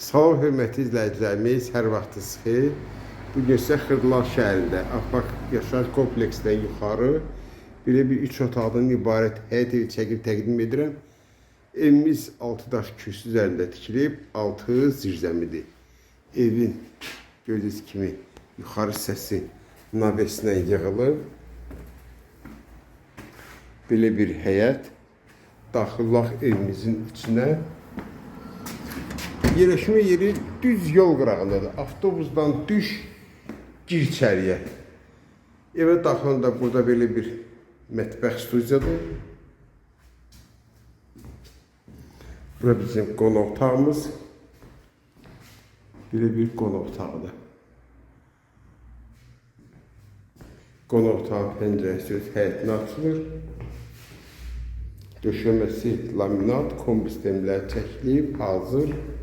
Salam hörmətli izləyicilərimiz, hər vaxtınız xeyir. Bu gün sizə Xırdalan şəhərində Afaq yaşayış kompleksindən yuxarı belə bir üç otaqdan ibarət həyət evi çəkib təqdim edirəm. Evimiz 6 daş kürsü üzərində tikilib, altı zirzəmidir. Evin gördüyünüz kimi yuxarı hissəsi navesinə yığılıb. Belə bir həyət daxillaq evimizin içinə Yerleşme yeri düz yol qırağındadır. Avtobusdan düş, gir içəriyə. Evə daxilində burada belə bir mətbəx studiyadır. Bura bizim qonaq otağımız. Belə bir qonaq otağıdır. Qonaq otağı pəncərəsi həyətinə açılır. Döşəməsi laminat, kombi sistemlər çəkilib, hazır.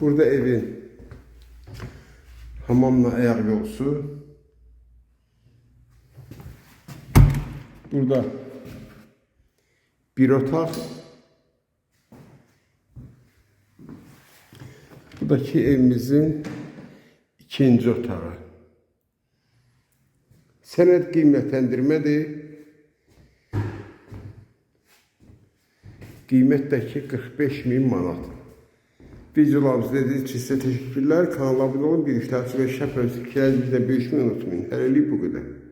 Burada evin hamamla ayak yolusu. Burada bir otak. Buradaki evimizin ikinci otağı. Senet qiymətləndirmədir. Qiymətdəki 45 min manat. Videolarımızı izlediğiniz için size teşekkürler. Kanala abone olun. Bir işler ve şapörüsü. Bizden bir unutmayın. Hələlik bu qədər.